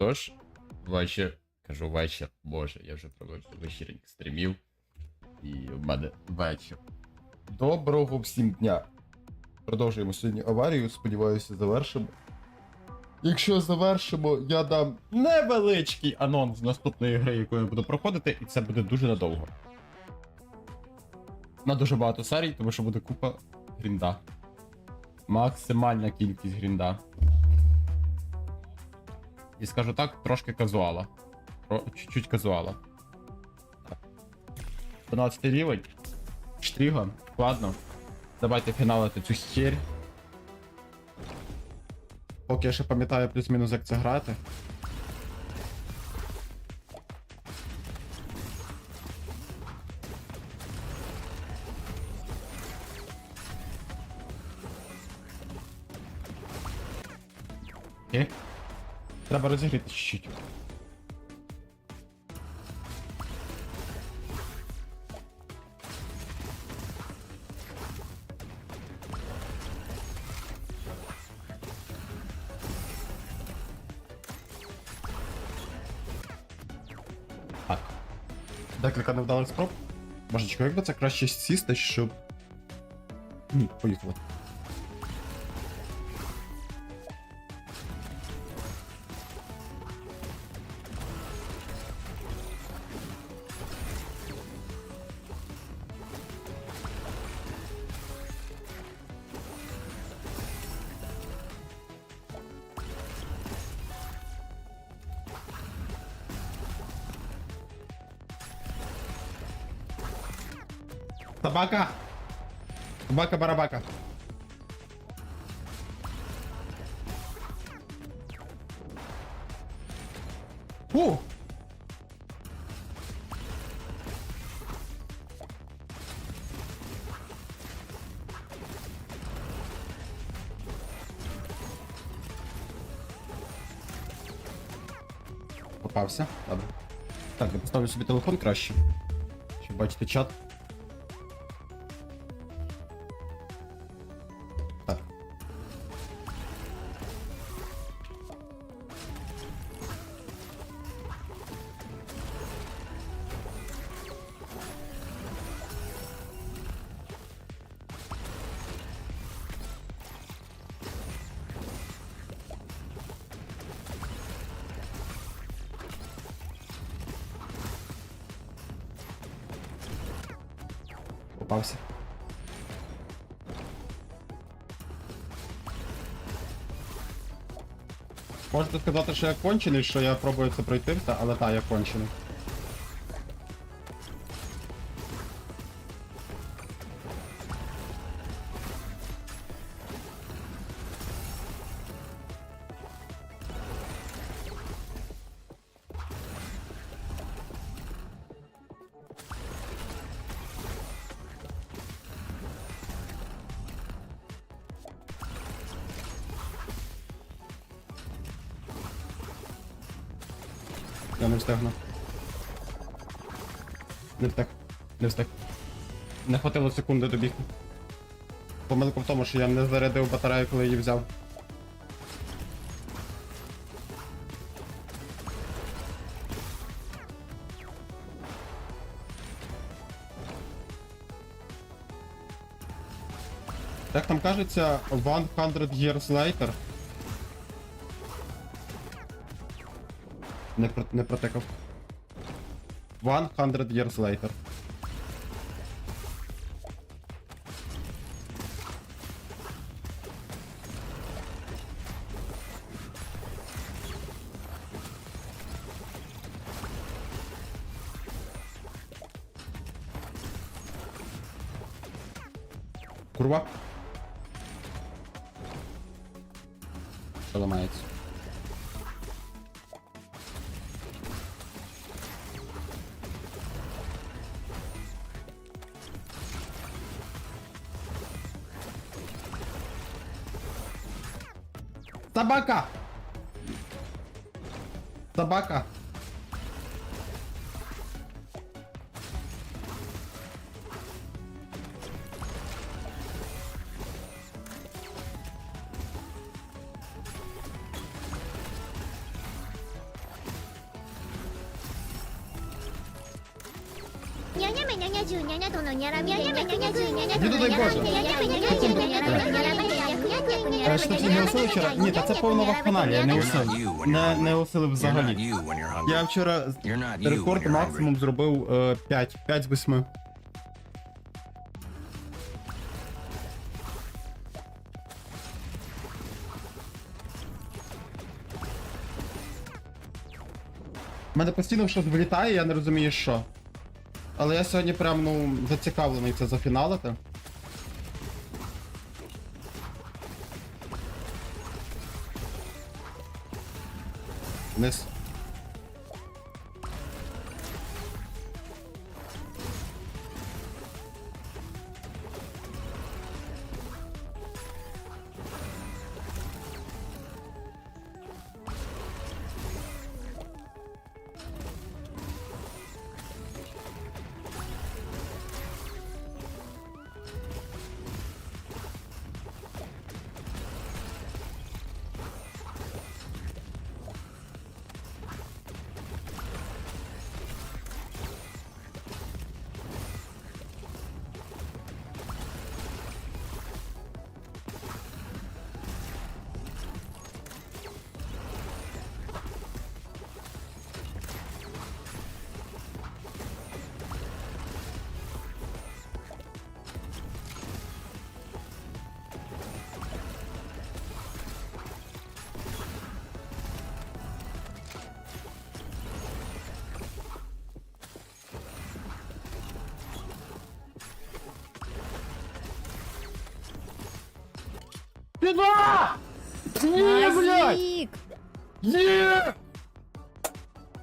Отож, вечір, кажу вечір, боже, я вже провів вечірніх стрімів. І в мене вечір. Доброго всім дня. Продовжуємо сьогодні аварію, сподіваюся, завершимо. Якщо завершимо, я дам невеличкий анонс наступної гри, яку я буду проходити, і це буде дуже надовго. На дуже багато серій, тому що буде купа грінда. Максимальна кількість грінда. І скажу так, трошки казуала. Чуть-чуть казуала. 12 рівень. Штріга. Ладно. Давайте фіналити цю херь. Поки я ще пам'ятаю плюс-мінус, як це грати. Окей. Треба розігріти чуть-чуть. Так. Декілька невдалих спроб. Божечко, як би це краще сісти, щоб. Ні, поїхали. Собака! Собака-барабака. Фу! Попався, добре. Так, я поставлю собі телефон краще. Щоб бачити чат. Попався. Можете сказати, що я кончений, що я пробую це пройти, але так, я кончений. Не встигну. Не встиг. Не встиг. Не хватило секунди добігти. Помилка в тому, що я не зарядив батарею, коли її взяв. Як там кажеться, 100 years later. Не, про, не протикав. 100 years later. Курва. Що ламається? Собака! Собака! Няня меня нядю, няня доно, няра меня, няня меня, няня доно, няра меня, няня меня, няня меня, няра меня, няра меня, Е, що ти не усили вчора? Ні, та це повна вакханалія, не усив. Не, не усилив взагалі. Я вчора рекорд максимум зробив е, 5. 5 з 8. У мене постійно щось вилітає, я не розумію що. Але я сьогодні прям ну зацікавлений це зафіналити. miss. Піда! Ні, блядь! Азік! Є!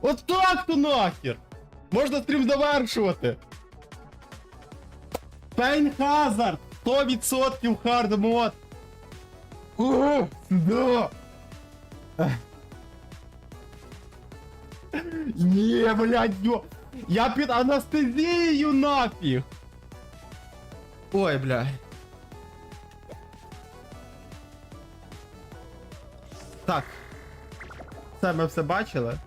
От так то нахер! Можна стрім завершувати! Пейн Хазард! 100% хард мод! О, да! Ех. Є, блядь, йо! Я під анестезією нафіг! Ой, блядь. Так. Це ми все бачили.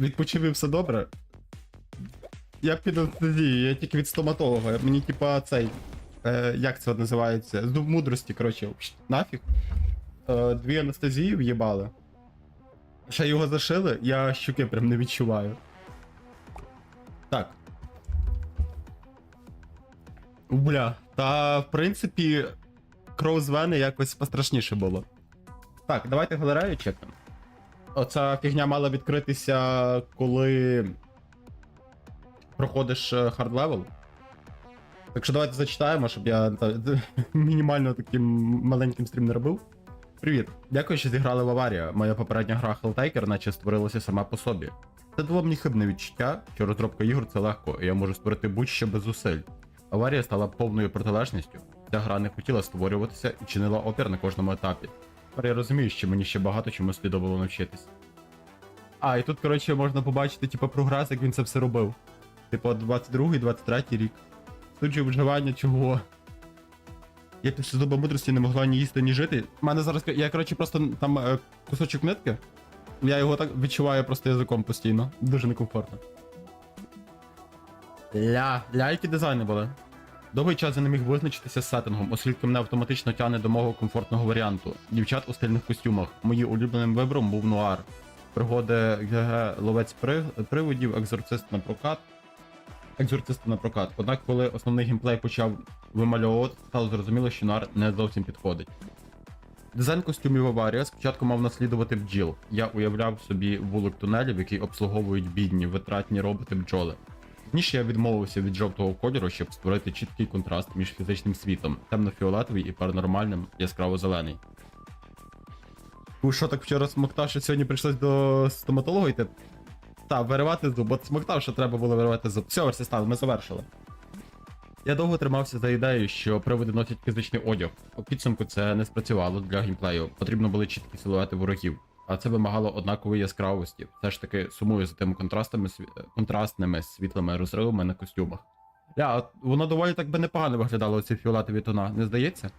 Відпочив і все добре. Я під анестезією, я тільки від стоматолога. Мені типа цей. Е, як це називається? Зуб мудрості, коротше, нафіг. Е, дві анестезії в'їбали. Ще його зашили, я щуки прям не відчуваю. Так. Бля, та в принципі, кров з якось пострашніше було. Так, давайте галерею чекнемо. Оця фігня мала відкритися, коли проходиш хард левел. Так що давайте зачитаємо, щоб я мінімально таким маленьким стрім не робив. Привіт, дякую, що зіграли в аварію. Моя попередня гра Helltaker наче створилася сама по собі. Це дало мені хибне відчуття, що розробка ігор це легко, і я можу створити будь-що без зусиль. Аварія стала повною протилежністю. Ця гра не хотіла створюватися і чинила опір на кожному етапі. Тепер я розумію, що мені ще багато чому слідувало навчитись. А, і тут, коротше, можна побачити, типу, прогрес, як він це все робив. Типу, 22-й, 23-й рік. Тут же вживання чого. Я після зуба мудрості не могла ні їсти, ні жити. У мене зараз. Я, коротше, просто там е, кусочок нитки. Я його так відчуваю просто язиком постійно. Дуже некомфортно. Ля, ля, які дизайни були. Довгий час я не міг визначитися з сеттингом, оскільки мене автоматично тягне до мого комфортного варіанту. Дівчат у стильних костюмах. Моїм улюбленим вибором був нуар. Пригоди ГГ ловець приводів, екзорцист на прокат. Екзорцист на прокат. Однак, коли основний геймплей почав вимальовувати, стало зрозуміло, що нуар не зовсім підходить. Дизайн костюмів аварія спочатку мав наслідувати бджіл. Я уявляв собі вулик тунелів, які обслуговують бідні, витратні роботи бджоли. Пізніше я відмовився від жовтого кольору, щоб створити чіткий контраст між фізичним світом, темно-фіолетовий і паранормальним, яскраво-зелений. У що так вчора смоктав, що сьогодні прийшлось до стоматолога йти? Та, виривати зуб, от смоктав, що треба було виривати зуб. Все, стало, ми завершили. Я довго тримався за ідею, що приводи носять фізичний одяг. У підсумку це не спрацювало для геймплею. Потрібно були чіткі силуети ворогів. А це вимагало однакової яскравості. Все ж таки сумую за тими контрастами, контрастними світлими розривами на костюмах. Я, от воно доволі так би непогано виглядало ці фіолетові тона, не здається?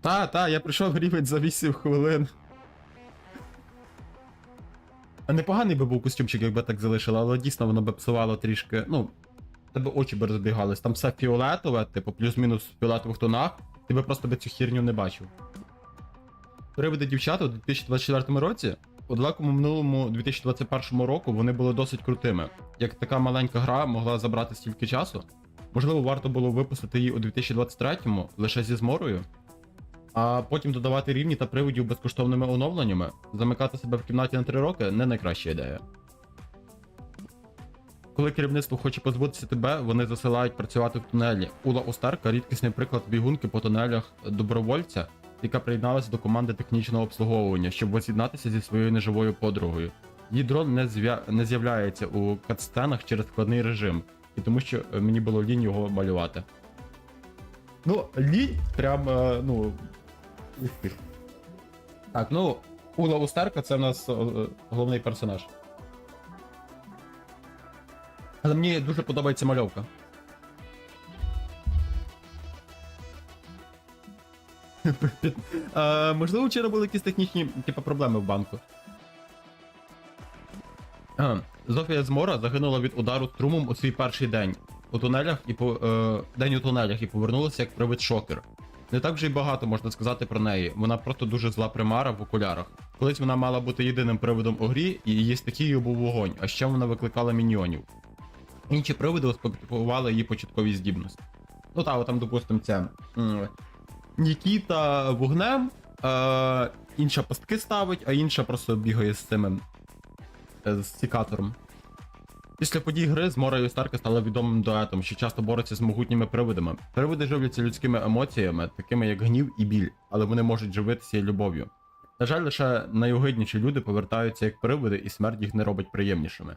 Та, та, я прийшов рівень за 8 хвилин. Непоганий би був костюмчик, якби так залишили, але дійсно воно би псувало трішки. Ну, тебе очі би розбігались. Там все фіолетове, типу, плюс-мінус в фіолетових тонах, ти би просто би цю хірню не бачив. Привиди дівчат у 2024 році. У далекому минулому 2021 року вони були досить крутими. Як така маленька гра могла забрати стільки часу, можливо, варто було випустити її у 2023-му лише зі зморою, а потім додавати рівні та привидів безкоштовними оновленнями, замикати себе в кімнаті на 3 роки не найкраща ідея. Коли керівництво хоче позбутися тебе, вони засилають працювати в тунелі. Ула Остерка рідкісний приклад бігунки по тунелях добровольця, яка приєдналася до команди технічного обслуговування, щоб воз'єднатися зі своєю неживою подругою. Її дрон не, зв'я... не з'являється у катсценах через складний режим, і тому що е, мені було лінь його малювати. Ну, лінь прям, е, ну. Так, ну, Ула Устерка це в нас е, головний персонаж. Але мені дуже подобається мальовка. Е, можливо, вчора були якісь технічні типу, проблеми в банку. А, Зофія Змора загинула від удару струмом у свій перший день у тунелях і по е, день у тунелях і повернулася як привид шокер. Не так вже й багато можна сказати про неї. Вона просто дуже зла примара в окулярах. Колись вона мала бути єдиним привидом у грі, і її стихією був вогонь, а ще вона викликала міньйонів. Інші привиди успадкували її початкові здібності. Ну та, там, допустим, це. Нікіта вогнем, е, інша пастки ставить, а інша просто бігає з цим е, з сікатором. Після подій гри Змора і Остарка стали відомим дуетом, що часто бореться з могутніми привидами. Привиди живляться людськими емоціями, такими як гнів і біль, але вони можуть живитися любов'ю. На жаль, лише найогидніші люди повертаються як привиди, і смерть їх не робить приємнішими.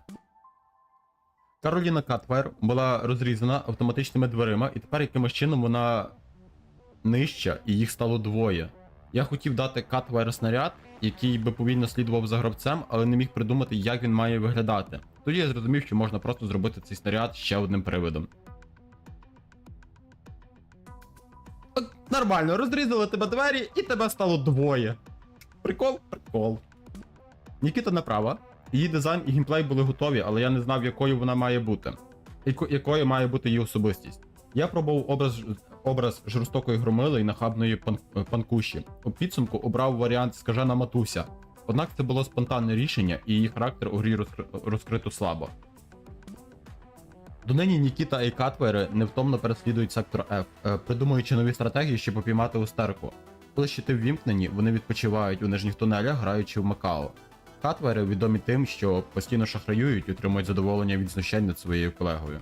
Кароліна Катвер була розрізана автоматичними дверима, і тепер якимось чином вона нижча, і їх стало двоє. Я хотів дати Катвер снаряд, який би повільно слідував за гравцем, але не міг придумати, як він має виглядати. Тоді я зрозумів, що можна просто зробити цей снаряд ще одним привидом. От Нормально, розрізали тебе двері і тебе стало двоє. Прикол, прикол. Нікіта направо. Її дизайн і геймплей були готові, але я не знав, якою вона має бути. Яко- якою має бути її особистість. Я пробував образ, образ жорстокої громили і нахабної пан, панкуші. У підсумку обрав варіант скажена матуся. Однак це було спонтанне рішення, і її характер у грі розкри- розкрито слабо. Донині Нікіта і Катвери невтомно переслідують сектор F, е, придумуючи нові стратегії, щоб попіймати устерку. Коли щити ввімкнені, вони відпочивають у нижніх тунелях, граючи в Макао. Катвери відомі тим, що постійно шахраюють і отримують задоволення від знущань над своєю колегою.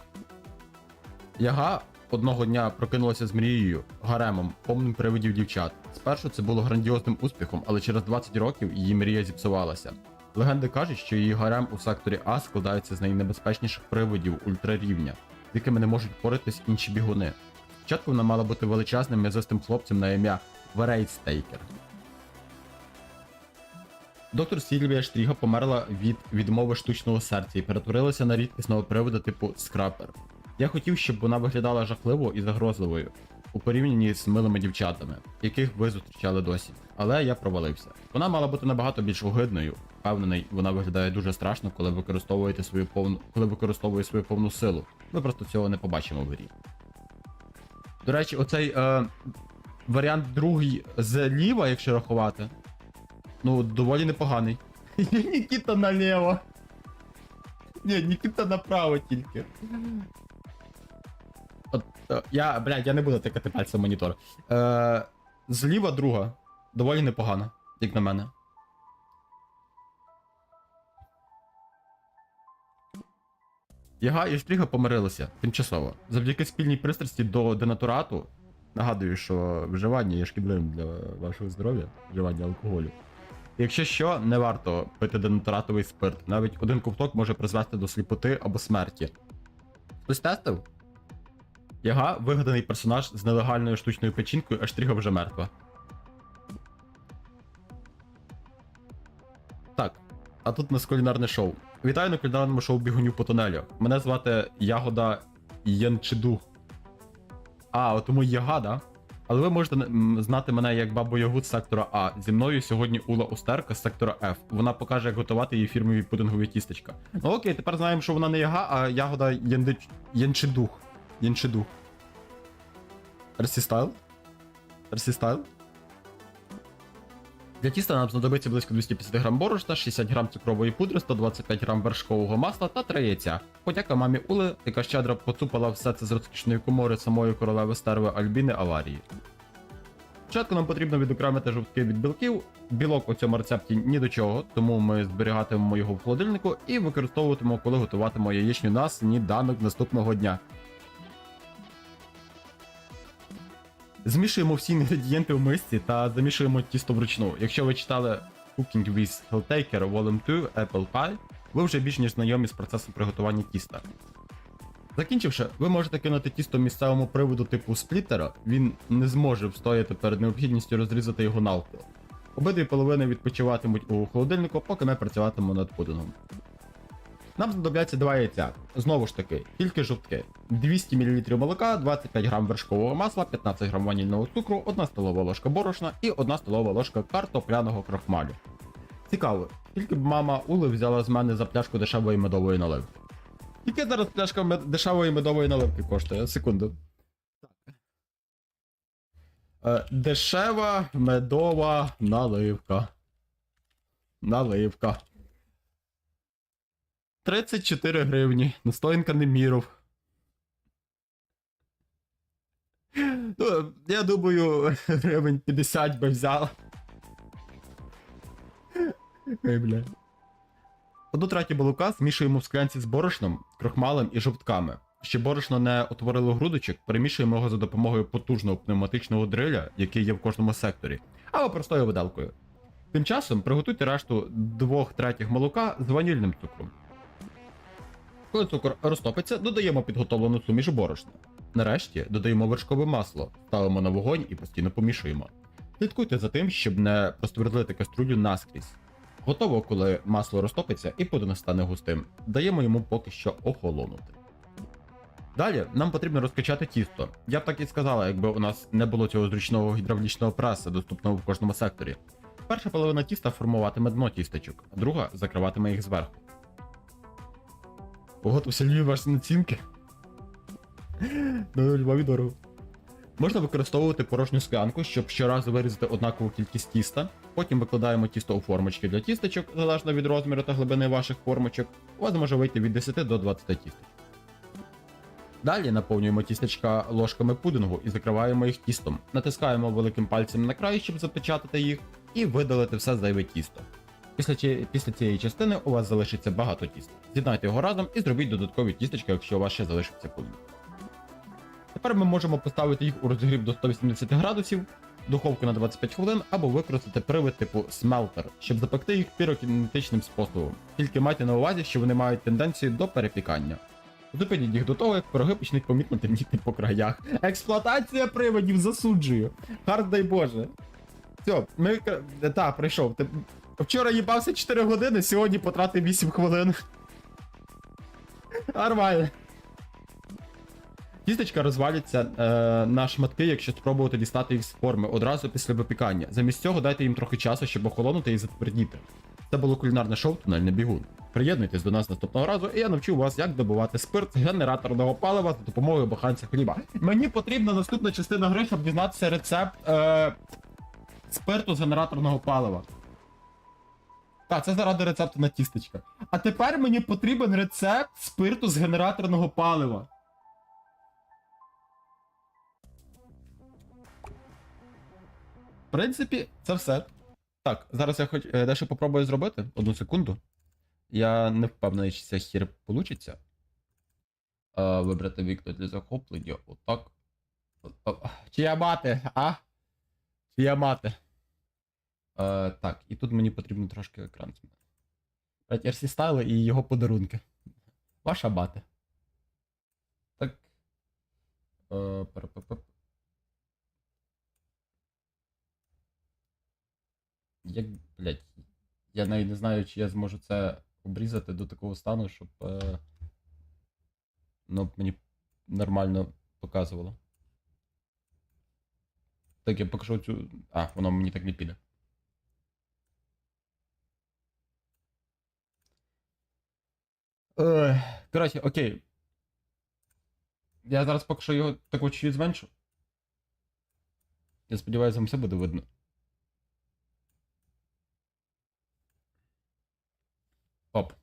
Яга одного дня прокинулася з мрією, гаремом, повним привидів дівчат. Спершу це було грандіозним успіхом, але через 20 років її мрія зіпсувалася. Легенди кажуть, що її гарем у секторі А складається з найнебезпечніших привидів ультрарівня, з якими не можуть впоратись інші бігуни. Спочатку вона мала бути величезним м'язистим хлопцем на ім'я Верейтстейкер. Доктор Сільвія Штріга померла від відмови штучного серця і перетворилася на рідкісного привода типу скрапер. Я хотів, щоб вона виглядала жахливо і загрозливою у порівнянні з милими дівчатами, яких ви зустрічали досі. Але я провалився. Вона мала бути набагато більш огидною. Впевнений, вона виглядає дуже страшно, коли використовуєте свою повну, коли використовує свою повну силу. Ми просто цього не побачимо в грі. До речі, оцей е, варіант другий зліва, якщо рахувати, ну, доволі непоганий. Нікіта наліво. Ні, Нікіта направо тільки. От, е, я, блядь, я не буду тикати пальцем монітор. Е, зліва друга. Доволі непогана, як на мене. Яга і Штріга помирилися тимчасово. Завдяки спільній пристрасті до денатурату. Нагадую, що вживання є шкідливим для вашого здоров'я, вживання алкоголю. Якщо що, не варто пити денатуратовий спирт. Навіть один ковток може призвести до сліпоти або смерті. Хтось тестив? Яга вигаданий персонаж з нелегальною штучною печінкою, а Штріга вже мертва. Так, а тут у нас кулінарне шоу. Вітаю на кулінарному шоу бігунів по тунелю. Мене звати Ягода Янчиду. А, от тому Яга, да? Але ви можете знати мене як бабу Ягу з сектора А. Зі мною сьогодні Ула Остерка з сектора F. Вона покаже, як готувати її фірмові пудингові тістечка. Ну окей, тепер знаємо, що вона не яга, а ягода яндич... Янчидух. Янчидух. Персі стайл? Персі стайл? Для тіста нам знадобиться близько 250 грам борошна, 60 грам цукрової пудри, 125 грам вершкового масла та 3 яйця. Подяка мамі Ули, яка щедро поцупила все це з розкішної комори самої королеви стерви Альбіни Аварії. Спочатку нам потрібно відокремити жовтки від білків. Білок у цьому рецепті ні до чого, тому ми зберігатимемо його в холодильнику і використовуватимемо, коли готуватимемо яєчню на сніданок наступного дня. Змішуємо всі інгредієнти в мисці та замішуємо тісто вручну. Якщо ви читали Cooking with Helltaker Volume 2 Apple Pie, ви вже більш ніж знайомі з процесом приготування тіста. Закінчивши, ви можете кинути тісто місцевому приводу типу спліттера, він не зможе встояти перед необхідністю розрізати його навпіл. Обидві половини відпочиватимуть у холодильнику, поки ми працюватимемо над пудингом. Нам знадобляться два яйця. Знову ж таки, тільки жовтки. 200 мл молока, 25 г вершкового масла, 15 г ванільного цукру, 1 столова ложка борошна і 1 столова ложка картопляного крахмалю. Цікаво, скільки б мама Ули взяла з мене за пляшку дешевої медової наливки. Яке зараз пляшка мед... дешевої медової наливки коштує? Секунду. Е, дешева медова наливка. Наливка. 34 гривні. Настоянка не міров. Ну, я думаю, гривень 50 би взяла. Ой, бля. Одну третю молока змішуємо в склянці з борошном, крохмалем і жовтками. Щоб борошно не утворило грудочок, перемішуємо його за допомогою потужного пневматичного дриля, який є в кожному секторі, або простою виделкою. Тим часом приготуйте решту двох третіх молока з ванільним цукром. Коли цукор розтопиться, додаємо підготовлену суміш борошна. Нарешті додаємо вершкове масло, ставимо на вогонь і постійно помішуємо. Слідкуйте за тим, щоб не проствердлити каструлю наскрізь. Готово, коли масло розтопиться і пудинг стане густим. Даємо йому поки що охолонути. Далі нам потрібно розкачати тісто. Я б так і сказала, якби у нас не було цього зручного гідравлічного преса, доступного в кожному секторі. Перша половина тіста формуватиме дно тістечок, а друга закриватиме їх зверху. Погодився львів ваші націнки. Ну, Львові дорого. Можна використовувати порожню склянку, щоб щоразу вирізати однакову кількість тіста. Потім викладаємо тісто у формочки для тістечок, залежно від розміру та глибини ваших формочок. У вас може вийти від 10 до 20 тістечок. Далі наповнюємо тістечка ложками пудингу і закриваємо їх тістом. Натискаємо великим пальцем на край, щоб запечатати їх, і видалити все зайве тісто. Після, після цієї частини у вас залишиться багато тіста. З'єднайте його разом і зробіть додаткові тістечка, якщо у вас ще залишиться пудинг. Тепер ми можемо поставити їх у розігрів до 180 градусів, духовку на 25 хвилин або використати привид типу смелтер, щоб запекти їх пірокінетичним способом. Тільки майте на увазі, що вони мають тенденцію до перепікання. Зупиніть їх до того, як пироги почнуть помітно темніти по краях. Експлуатація приводів засуджую. Хард дай Боже. Все, ми. Так, прийшов. Вчора їбався 4 години, сьогодні потратив 8 хвилин. Нормально. Тістечка розваляться е, на шматки, якщо спробувати дістати їх з форми одразу після випікання. Замість цього дайте їм трохи часу, щоб охолонути і затвердіти. Це було кулінарне шоу Тунельний бігун. Приєднуйтесь до нас наступного разу, і я навчу вас, як добувати спирт з генераторного палива за допомогою баханця хліба. Мені потрібна наступна частина гри, щоб дізнатися рецепт е, спирту з генераторного палива. Так, це заради рецепту на тістечка. А тепер мені потрібен рецепт спирту з генераторного палива. В принципі, це все. Так, зараз я хоч е, дещо попробую зробити. Одну секунду. Я не впевнений, чи ця хір получиться. Е, вибрати вікно для захоплення. Отак. О, о, Чия мати, а? Чия мати. Е, так, і тут мені потрібно трошки екран змінити. RC стайли і його подарунки. Ваша мати. Так. Е. Як, блять, я навіть не знаю, чи я зможу це обрізати до такого стану, щоб. Е, ну, мені нормально показувало. Так, я покажу цю. А, воно мені так не піде. Коротше, окей. Я зараз поки що його таку чуть зменшу. Я сподіваюся, вам все буде видно. Оп.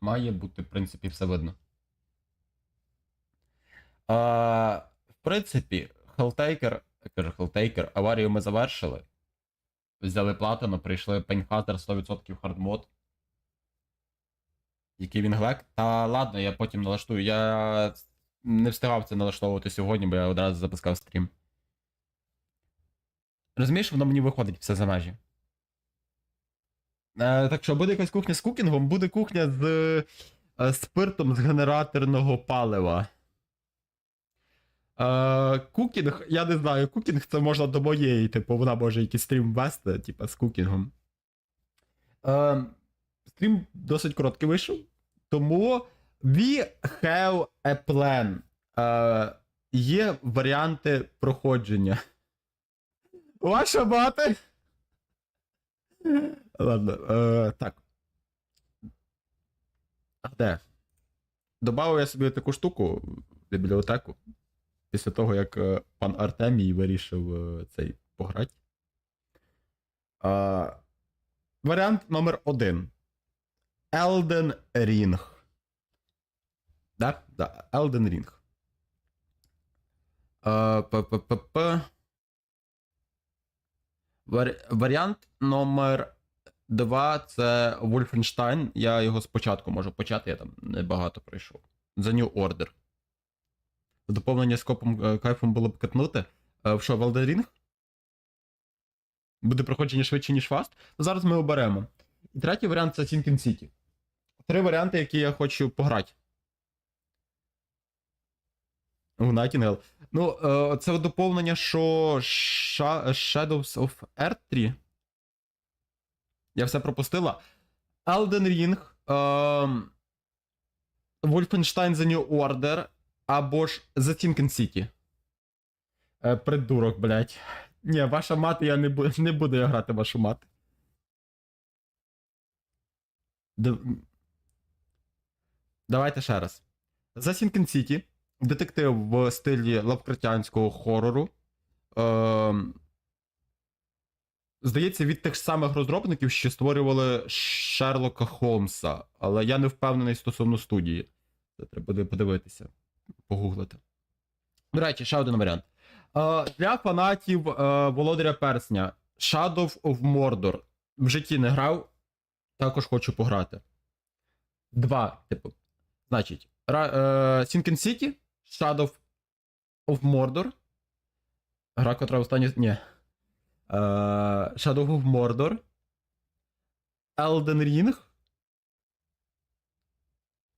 Має бути, в принципі, все видно. А, в принципі, я кажу Helltaker, аварію ми завершили. Взяли платину, прийшли Пейнхазер 100% хардмод. Який він глек. Та ладно, я потім налаштую. Я не встигав це налаштовувати сьогодні, бо я одразу запускав стрім. Розумієш, воно мені виходить все за межі. Е, так що буде якась кухня з кукінгом, буде кухня з е, спиртом з генераторного палива. Е, кукінг, я не знаю, кукінг це можна до моєї, типу, вона може якийсь стрім вести, типу, з кукінгом. Е, стрім досить короткий вийшов. Тому we have a plan. Е, є варіанти проходження. Ваша мати. Ладно, е, так. А де? Добавив я собі таку штуку в бібліотеку. Після того, як е, пан Артемій вирішив е, цей пограти. Е, варіант номер один. Elden Ring. Да? Да, Elden Ring. Варі- Варіант номер 2 це Wolfenstein. Я його спочатку можу почати, я там небагато пройшов. The New Order. Доповнення скопом е, кайфом було б катнути. Е, В що, Elden Ring? Буде проходження швидше, ніж? Ну, зараз ми оберемо. І третій варіант це Sinking City. Три варіанти, які я хочу пограти. У Nightingale. Ну, е, це доповнення, що Shadows of Earth 3. Я все пропустила. Elden Ring. ем, Wolfenstein The New Order. Або ж The Sinking City. Е, придурок, блядь. Ні, ваша мати, я не, бу- не буду я грати вашу мати. Давайте ще раз. The Sinking City. Детектив в стилі лавкратянського хорору. Ем... Здається, від тих самих розробників, що створювали Шерлока Холмса, але я не впевнений стосовно студії. Це треба буде подивитися, погуглити. До речі, ще один варіант. Е, для фанатів е, Володаря Персня Shadow of Mordor. В житті не грав, також хочу пограти. Два, типу. Значить, е, Sinking City, Shadow of Mordor. Гра, котра останні. Ні. Е, Shadow of Mordor. Elden Ring.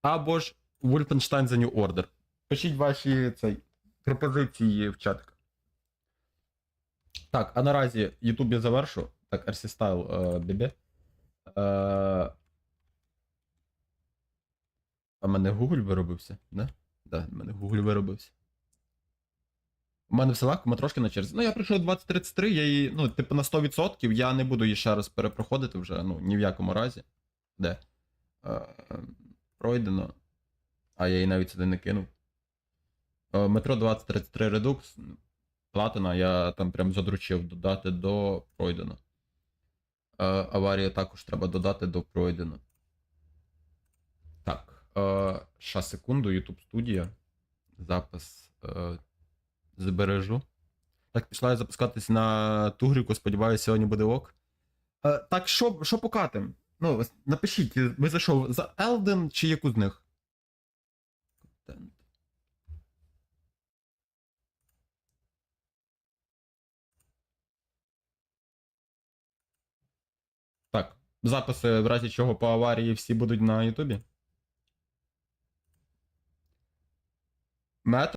Або ж Wolfenstein The New Order. Пишіть ваші цей, пропозиції в чатик. Так, а наразі YouTube я завершу. Так, RC Style е, BB. Е, а в мене Google виробився, да? Да, в мене Google виробився. У мене все легко, ми трошки на черзі. Ну, я прийшов 2033, я її, ну, типу, на 100%, я не буду її ще раз перепроходити вже, ну, ні в якому разі. Де? Е, пройдено. А я її навіть сюди не кинув. Е, метро 2033 Redux. Платина, я там прям задручив додати до пройдено. Е, аварія також треба додати до пройдено. Так. Е, ще секунду, YouTube студія. Запис е, збережу. Так, пішла я запускатись на тугріку, сподіваюся, сьогодні буде ок. Е, так, що, що покатим? Ну, напишіть, ви за що? За Elden чи яку з них? Так, записи, в разі чого по аварії всі будуть на Ютубі. Метро.